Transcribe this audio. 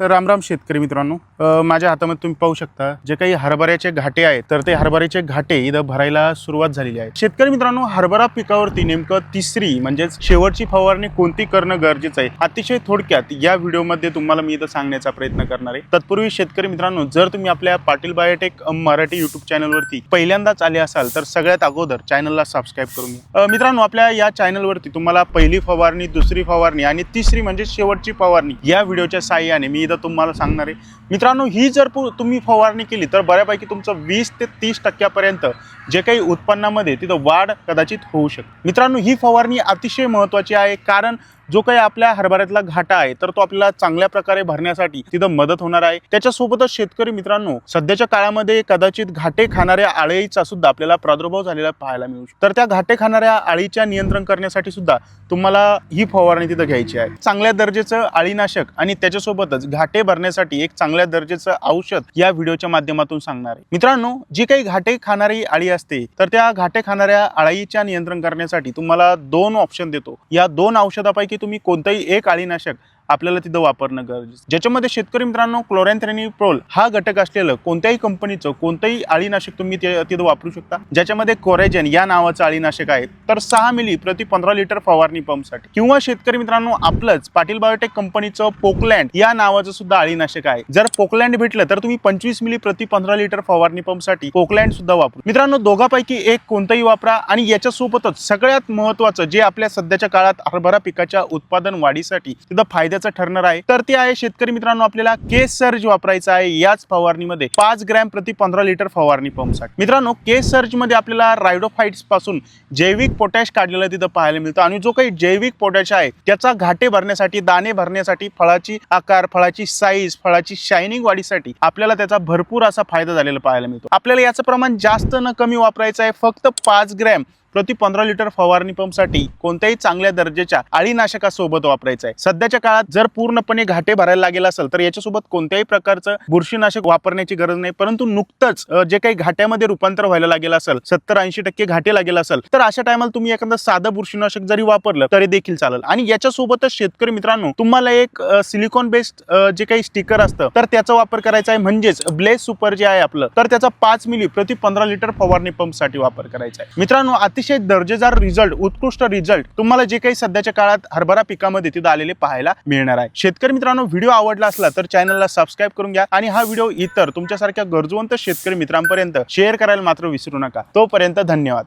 रामराम शेतकरी मित्रांनो माझ्या हातामध्ये तुम्ही पाहू शकता जे काही हरभऱ्याचे घाटे आहेत तर ते हरभऱ्याचे घाटे इथं भरायला सुरुवात झालेली आहे. शेतकरी मित्रांनो हरभरा पिकावरती नेमकं तिसरी म्हणजेच शेवटची फवारणी कोणती करणं गरजेचं आहे अतिशय थोडक्यात या व्हिडिओमध्ये तुम्हाला मी इथं सांगण्याचा प्रयत्न करणार आहे. तत्पूर्वी शेतकरी मित्रांनो जर तुम्ही आपल्या पाटील बायोटेक मराठी युट्यूब चॅनलवरती पहिल्यांदाच आले असाल तर सगळ्यात अगोदर चॅनलला सबस्क्राईब करून घ्या. मित्रांनो आपल्या या चॅनलवरती तुम्हाला पहिली फवारणी दुसरी फवारणी आणि तिसरी म्हणजे शेवटची फवारणी या व्हिडिओच्या साह्याने मी इथं तुम्हाला सांगणार आहे. मित्रांनो ही जर पु- तुम्ही फवारणी केली तर बऱ्यापैकी तुमचं वीस ते तीस टक्क्यापर्यंत जे काही उत्पन्नामध्ये तिथं वाढ कदाचित होऊ शकते. मित्रांनो ही फवारणी अतिशय महत्त्वाची आहे कारण जो काही आपल्या हरभऱ्यातला घाटा आहे तर तो आपल्याला चांगल्या प्रकारे भरण्यासाठी तिथं मदत होणार आहे. त्याच्यासोबतच शेतकरी मित्रांनो सध्याच्या काळामध्ये कदाचित घाटे खाणाऱ्या आळीचा सुद्धा आपल्याला प्रादुर्भाव झालेला पाहायला मिळू शकतो. तर त्या घाटे खाणाऱ्या आळीच्या नियंत्रण करण्यासाठी सुद्धा तुम्हाला ही फवारणी तिथं घ्यायची आहे. चांगल्या दर्जाचं आळीनाशक आणि त्याच्यासोबतच घाटे भरण्यासाठी एक चांगल्या दर्जाचं औषध या व्हिडिओच्या माध्यमातून सांगणार आहे. मित्रांनो जी काही घाटे खाणारी आळी असते तर त्या घाटे खाणाऱ्या आळीच्या नियंत्रण करण्यासाठी तुम्हाला दोन ऑप्शन देतो. या दोन औषधापैकी तुम्ही कोणतंही एक आळीनाशक आपल्याला तिथं वापरणं गरजेचं. ज्याच्यामध्ये शेतकरी मित्रांनो क्लोरॅन्थ्रेनिप्रोल हा घटक असलेलं कोणत्याही कंपनीचं कोणतंही आळीनाशक तुम्ही ते- तिथं वापरू शकता. ज्याच्यामध्ये कोरेजन या नावाचं आळीनाशक आहे तर सहा मिली प्रति पंधरा लिटर फवारणी पंपसाठी. किंवा शेतकरी मित्रांनो आपलंच पाटील बायोटेक कंपनीचं पोकलँड या नावाचं सुद्धा आळीनाशक आहे. जर पोकलँड भेटलं तर तुम्ही पंचवीस मिली प्रति पंधरा लिटर फवारणी पंपसाठी पोकलँड सुद्धा वापरू. मित्रांनो दोघांपैकी एक कोणतंही वापरा आणि याच्यासोबतच सगळ्यात महत्वाचं जे आपल्या सध्याच्या काळात हरभरा पिकाच्या उत्पादन वाढीसाठी तिथं फायद्याचं ठरणार आहे. तर ते आहे शेतकरी मित्रांनो आपल्याला केस सर्ज वापरायचं आहे याच फवारणीमध्ये पाच ग्रॅम प्रति पंधरा लिटर फवारणी पंपसाठी मित्रांनो केस सर्जमध्ये आपल्याला रायडोफाईट्सपासून जैविक पोटॅश काढलेलं तिथं पाहायला मिळतं आणि जो काही जैविक पोटॅश आहे त्याचा घाटे भरण्यासाठी दाणे भरण्यासाठी फळाची आकार फळाची साईज फळाची शायनिंग वाढीसाठी आपल्याला त्याचा भरपूर असा फायदा झालेला पाहायला मिळतो. आपल्याला याचं प्रमाण जास्त न कमी वापरायचं आहे फक्त पाच ग्रॅम प्रति पंधरा लिटर फवारणी पंपसाठी कोणत्याही चांगल्या दर्जाच्या अळीनाशकासोबत वापरायचं आहे. सध्याच्या काळात जर पूर्णपणे घाटे भरायला लागेल असेल तर याच्यासोबत कोणत्याही प्रकारचं बुरशीनाशक वापरण्याची गरज नाही. परंतु नुकतंच जे काही घाट्यामध्ये रूपांतर व्हायला लागेल असेल सत्तर ऐंशी टक्के घाटे लागेल असेल तर अशा टायमाला तुम्ही एखादं साधं बुरशीनाशक जरी वापरलं तरी देखील चालेल. आणि याच्यासोबतच शेतकरी मित्रांनो तुम्हाला एक सिलिकॉन बेस्ड जे काही स्टिकर असतं तर त्याचा वापर करायचा आहे. म्हणजेच ब्लेज सुपर जे आहे आपलं तर त्याचा पाच मिली प्रति पंधरा लिटर फवारणी पंपसाठी वापर करायचा आहे. मित्रांनो अतिशय दर्जेदार रिझल्ट उत्कृष्ट रिझल्ट तुम्हाला जे काही सध्याच्या काळात हरभरा पिकामध्ये तिथं आलेले पाहायला मिळणार आहे. शेतकरी मित्रांनो व्हिडिओ आवडला असला तर चॅनलला सबस्क्राईब करून घ्या आणि हा व्हिडिओ इतर तुमच्यासारख्या गरजवंत शेतकरी मित्रांपर्यंत शेअर करायला मात्र विसरू नका. तोपर्यंत धन्यवाद.